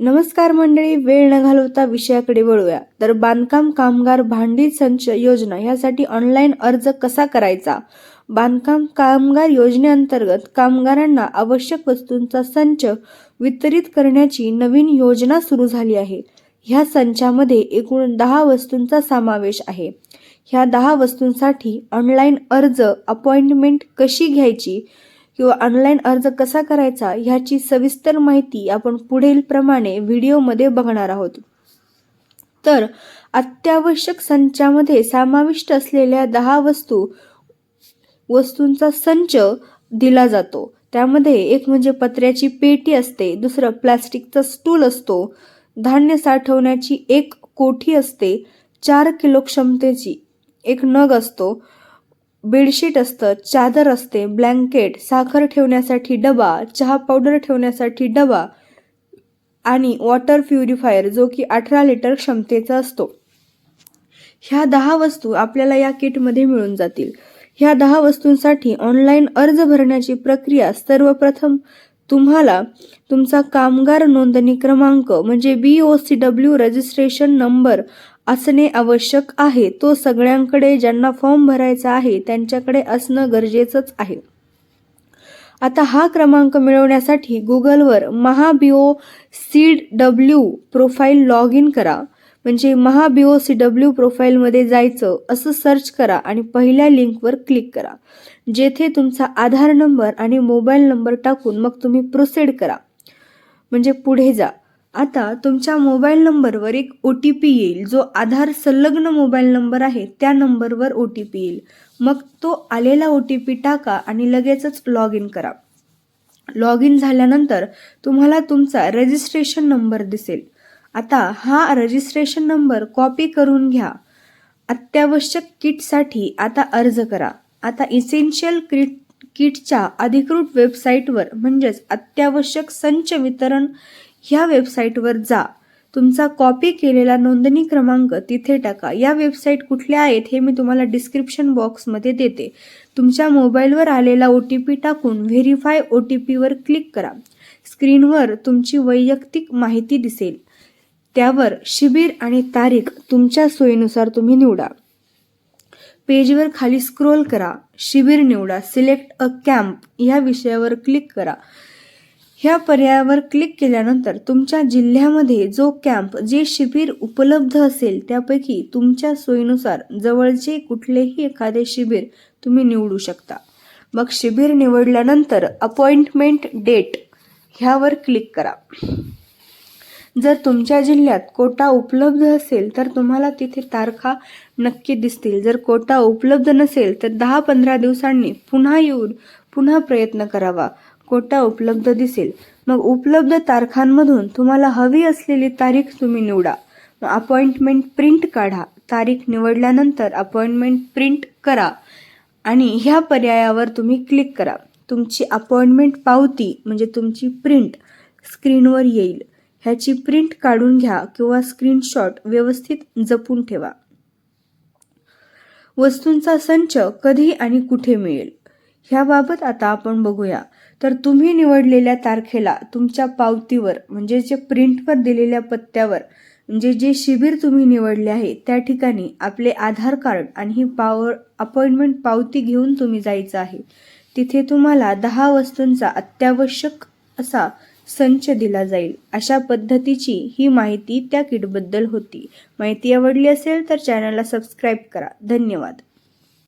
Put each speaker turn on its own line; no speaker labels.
नमस्कार मंडळी वेळ न घालवता विषयाकडे वळूया. तर बांधकाम कामगार भांडी संच योजना यासाठी ऑनलाईन अर्ज कसा करायचा? बांधकाम कामगार योजनेअंतर्गत कामगारांना आवश्यक वस्तूंचा संच वितरित करण्याची नवीन योजना सुरू झाली आहे. ह्या संचामध्ये एकूण दहा वस्तूंचा समावेश आहे. ह्या दहा वस्तूंसाठी ऑनलाईन अर्ज अपॉइंटमेंट कशी घ्यायची? किंवा ऑनलाईन अर्ज कसा करायचा ह्याची सविस्तर माहिती आपण पुढील प्रमाणे व्हिडिओमध्ये बघणार आहोत. तर अत्यावश्यक संचामध्ये समाविष्ट असलेल्या दहा वस्तू वस्तूंचा संच दिला जातो. त्यामध्ये एक म्हणजे पत्र्याची पेटी असते दुसरं प्लास्टिकचा स्टूल असतो धान्य साठवण्याची एक कोठी असते चार किलो क्षमतेची एक नग असतो बेडशीट असतं चादर असते ब्लँकेट साखर ठेवण्यासाठी डबा चहा पावडर ठेवण्यासाठी डबा आणि वॉटर प्युरिफायर जो की अठरा लिटर क्षमतेचा असतो. ह्या दहा वस्तू आपल्याला या किटमध्ये मिळून जातील. ह्या दहा वस्तूंसाठी ऑनलाईन अर्ज भरण्याची प्रक्रिया सर्वप्रथम तुम्हाला तुमचा कामगार नोंदणी क्रमांक म्हणजे B O C W registration number असणे आवश्यक आहे. तो सगळ्यांकडे ज्यांना फॉर्म भरायचा आहे त्यांच्याकडे असणं गरजेचंच आहे. आता हा क्रमांक मिळवण्यासाठी गुगलवर महाबिओ C W profile log in करा. म्हणजे महाबिओ सी डब्ल्यू प्रोफाईलमध्ये जायचं असं सर्च करा आणि पहिल्या लिंकवर क्लिक करा. जेथे तुमचा आधार नंबर आणि मोबाईल नंबर टाकून मग तुम्ही प्रोसेड करा. म्हणजे पुढे जा. आता तुमच्या मोबाईल नंबरवर एक ओ टी पी येईल. जो आधार संलग्न मोबाईल नंबर आहे त्या नंबरवर ओ टी पी येईल. मग तो आलेला ओ टी पी टाका आणि लगेचच लॉग इन करा. लॉग इन झाल्यानंतर तुम्हाला तुमचा रजिस्ट्रेशन नंबर दिसेल. आता हा रजिस्ट्रेशन नंबर कॉपी करून घ्या. अत्यावश्यक किटसाठी आता अर्ज करा. आता इसेन्शियल किट किटच्या अधिकृत वेबसाईटवर म्हणजेच अत्यावश्यक संच वितरण ह्या वेबसाईटवर जा. तुमचा कॉपी केलेला नोंदणी क्रमांक तिथे टाका. या वेबसाईट कुठल्या आहेत हे मी तुम्हाला डिस्क्रिप्शन बॉक्समध्ये देते. तुमच्या मोबाईलवर आलेला ओ टी पी टाकून व्हेरीफाय ओ टी पीवर क्लिक करा. स्क्रीनवर तुमची वैयक्तिक माहिती दिसेल. त्यावर शिबिर आणि तारीख तुमच्या सोयीनुसार तुम्ही निवडा. पेजवर खाली स्क्रोल करा. शिबिर निवडा. सिलेक्ट अ कॅम्प या विषयावर क्लिक करा. ह्या पर्यायावर क्लिक केल्यानंतर तुमच्या जिल्ह्यामध्ये जो कॅम्प जे शिबिर उपलब्ध असेल त्यापैकी तुमच्या सोयीनुसार जवळचे कुठलेही एखादे शिबिर तुम्ही निवडू शकता. मग शिबिर निवडल्यानंतर अपॉइंटमेंट डेट ह्यावर क्लिक करा. जर तुमच्या जिल्ह्यात कोटा उपलब्ध असेल तर तुम्हाला तिथे तारखा नक्की दिसतील. जर कोटा उपलब्ध नसेल तर दहा पंधरा दिवसांनी पुन्हा येऊन पुन्हा प्रयत्न करावा. कोटा उपलब्ध दिसेल. मग उपलब्ध तारखांमधून तुम्हाला हवी असलेली तारीख तुम्ही निवडा. अपॉइंटमेंट प्रिंट काढा. तारीख निवडल्यानंतर अपॉइंटमेंट प्रिंट करा आणि ह्या पर्यायावर तुम्ही क्लिक करा. तुमची अपॉइंटमेंट पावती म्हणजे तुमची प्रिंट स्क्रीनवर येईल. ह्याची प्रिंट काढून घ्या किंवा स्क्रीनशॉट व्यवस्थित जपून ठेवा. वस्तूंचा संच कधी आणि कुठे मिळेल? ह्याबाबत आता आपण बघूया. तर तुम्ही निवडलेल्या तारखेला तुमच्या पावतीवर म्हणजे जे प्रिंटवर दिलेल्या पत्त्यावर म्हणजे जे शिबिर तुम्ही निवडले आहे त्या ठिकाणी आपले आधार कार्ड आणि ही पावर अपॉइंटमेंट पावती घेऊन तुम्ही जायचं आहे. तिथे तुम्हाला दहा वस्तूंचा अत्यावश्यक असा संच दिला जाईल. अशा पद्धतीची ही माहिती त्या किटबद्दल होती. माहिती आवडली असेल तर चॅनलला सबस्क्राईब करा. धन्यवाद.